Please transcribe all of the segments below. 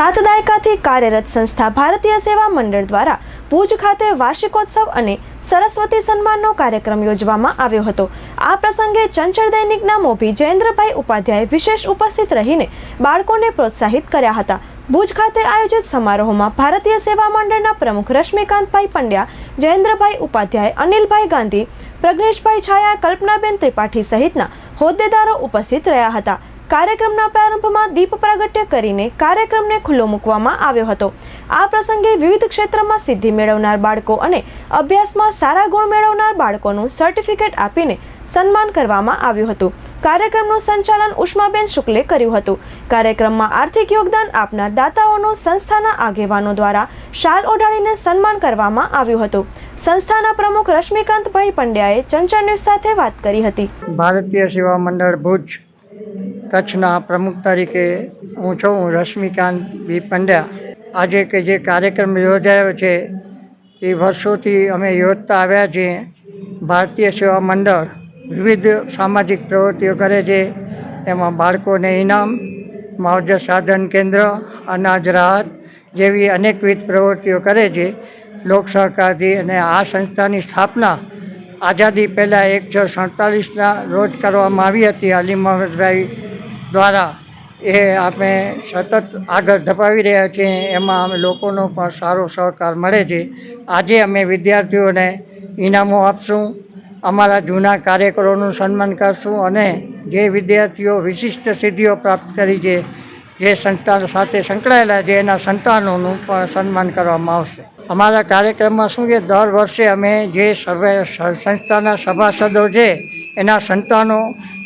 સાત દાયકાથી કાર્યરત સંસ્થા ભારતીય સેવા મંડળ દ્વારા ભુજ ખાતે વાર્ષિકોત્સવ અને સરસ્વતી સન્માનનો કાર્યક્રમ યોજવામાં આવ્યો હતો. આ પ્રસંગે ચંચળ દૈનિકના મોભી જયેન્દ્રભાઈ ઉપાધ્યાય વિશેષ ઉપસ્થિત રહીને બાળકોને પ્રોત્સાહિત કર્યા હતા. ભુજ ખાતે આયોજિત સમારોહમાં ભારતીય સેવા મંડળના પ્રમુખ રશ્મિકાંતભાઈ પંડ્યા, જયેન્દ્રભાઈ ઉપાધ્યાય, અનિલભાઈ ગાંધી, પ્રજ્ઞેશભાઈ છાયા, કલ્પનાબેન ત્રિપાઠી સહિતના હોદ્દેદારો ઉપસ્થિત રહ્યા હતા. કાર્યક્રમના પ્રારંભમાં દીપ પ્રાગટ્ય કરીને કાર્યક્રમને ખુલ્લો મૂકવામાં આવ્યો હતો. આ પ્રસંગે વિવિધ ક્ષેત્રમાં સિદ્ધિ મેળવનાર બાળકો અને અભ્યાસમાં સારા ગુણ મેળવનાર બાળકોનું સર્ટિફિકેટ આપીને સન્માન કરવામાં આવ્યું હતું. કાર્યક્રમનું સંચાલન ઉષ્માબેન શુક્લે કર્યું હતું. કાર્યક્રમમાં આર્થિક યોગદાન આપનાર દાતાઓનું સંસ્થાના આગેવાનો દ્વારા શાલ ઓઢાડીને સન્માન કરવામાં આવ્યું હતું. સંસ્થાના પ્રમુખ રશ્મિકાંતભાઈ પંડ્યાએ ચંચળ ન્યૂઝ સાથે વાત કરી હતી. ભારતીય સેવા મંડળ ભુજ કચ્છના પ્રમુખ તરીકે હું છું રશ્મિકાંત બી પંડ્યા. આજે કે જે કાર્યક્રમ યોજાયો છે, એ વર્ષોથી અમે યોજતા આવ્યા છીએ. ભારતીય સેવા મંડળ વિવિધ સામાજિક પ્રવૃત્તિઓ કરે છે. એમાં બાળકોને ઇનામ, માવજત સાધન કેન્દ્ર, અનાજ રાહત જેવી અનેકવિધ પ્રવૃત્તિઓ કરે છે. લોક સહકારથી અને આ સંસ્થાની સ્થાપના આઝાદી પહેલાં એક છ સડતાલીસના રોજ કરવામાં આવી હતી. અલી મોહમ્મદભાઈ દ્વારા એ આપણે સતત આગળ ધપાવી રહ્યા છીએ. એમાં અમે લોકોનો પણ સારો સહકાર મળે છે. આજે અમે વિદ્યાર્થીઓને ઇનામો આપશું, અમારા જૂના કાર્યકરોનું સન્માન કરશું અને જે વિદ્યાર્થીઓ વિશિષ્ટ સિદ્ધિઓ પ્રાપ્ત કરી છે, જે સંતાન સાથે સંકળાયેલા છે, એના સંતાનોનું પણ સન્માન કરવામાં આવશે. અમારા કાર્યક્રમમાં શું છે, દર વર્ષે અમે જે સર્વે સંસ્થાના સભાસદો છે, એના સંતાનો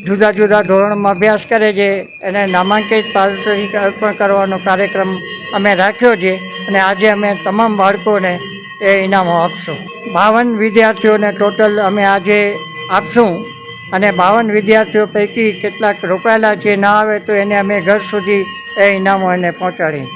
જુદા જુદા ધોરણમાં અભ્યાસ કરે છે એને નામાંકિત પારિતોષિક અર્પણ કરવાનો કાર્યક્રમ અમે રાખ્યો છે અને આજે અમે તમામ બાળકોને એ ઇનામો આપશું. બાવન વિદ્યાર્થીઓને ટોટલ અમે આજે આપશું અને બાવન વિદ્યાર્થીઓ પૈકી કેટલાક રોકાયેલા છે, ના આવે તો એને અમે ઘર સુધી એ ઇનામો એને પહોંચાડી